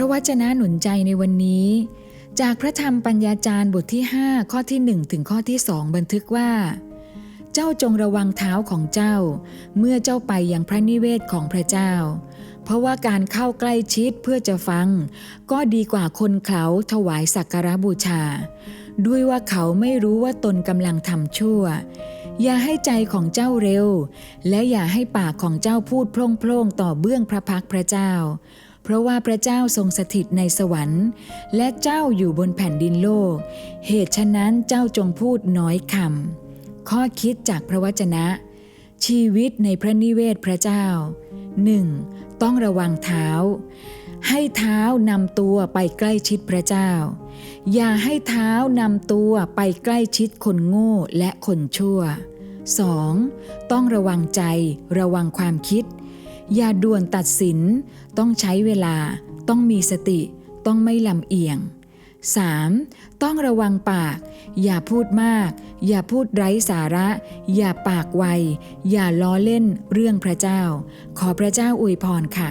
ระวจนะหนุนใจในวันนี้ จากพระธรรมปัญญาจารย์บทที่ 5 ข้อที่ 1 ถึงข้อที่2บันทึกว่า เจ้าจงระวังเท้าของเจ้า เมื่อเจ้าไปยังพระนิเวศของพระเจ้า เพราะว่าการเข้าใกล้ชิดเพื่อจะฟัง ก็ดีกว่าคนเขาถวายสักการะบูชา ด้วยว่าเขาไม่รู้ว่าตนกำลังทำชั่วอย่าให้ใจของเจ้าเร็ว และอย่าให้ปากของเจ้าพูดโพล่งๆต่อเบื้องพระพักพระเจ้า ราะว่าพระเจ้าทรงสถิตในสวรรค์ และเจ้าอยู่บนแผ่นดินโลก เหตุฉะนั้นเจ้าจงพูดน้อยคำข้อคิดจากพระวจนะ ชีวิตในพระนิเวศพระเจ้า 1. ต้องระวังเท้า ให้เท้านำตัวไปใกล้ชิดพระเจ้า อย่าให้เท้านำตัวไปใกล้ชิดคนโง่และคนชั่ว 2. ต้องระวังใจ ระวังความคิด อย่าด่วนตัดสิน ต้องใช้เวลา ต้องมีสติ ต้องไม่ลำเอียง 3. ต้องระวังปาก อย่าพูดมาก อย่าพูดไร้สาระ อย่าปากไว อย่าล้อเล่นเรื่องพระเจ้า ขอพระเจ้าอวยพรค่ะ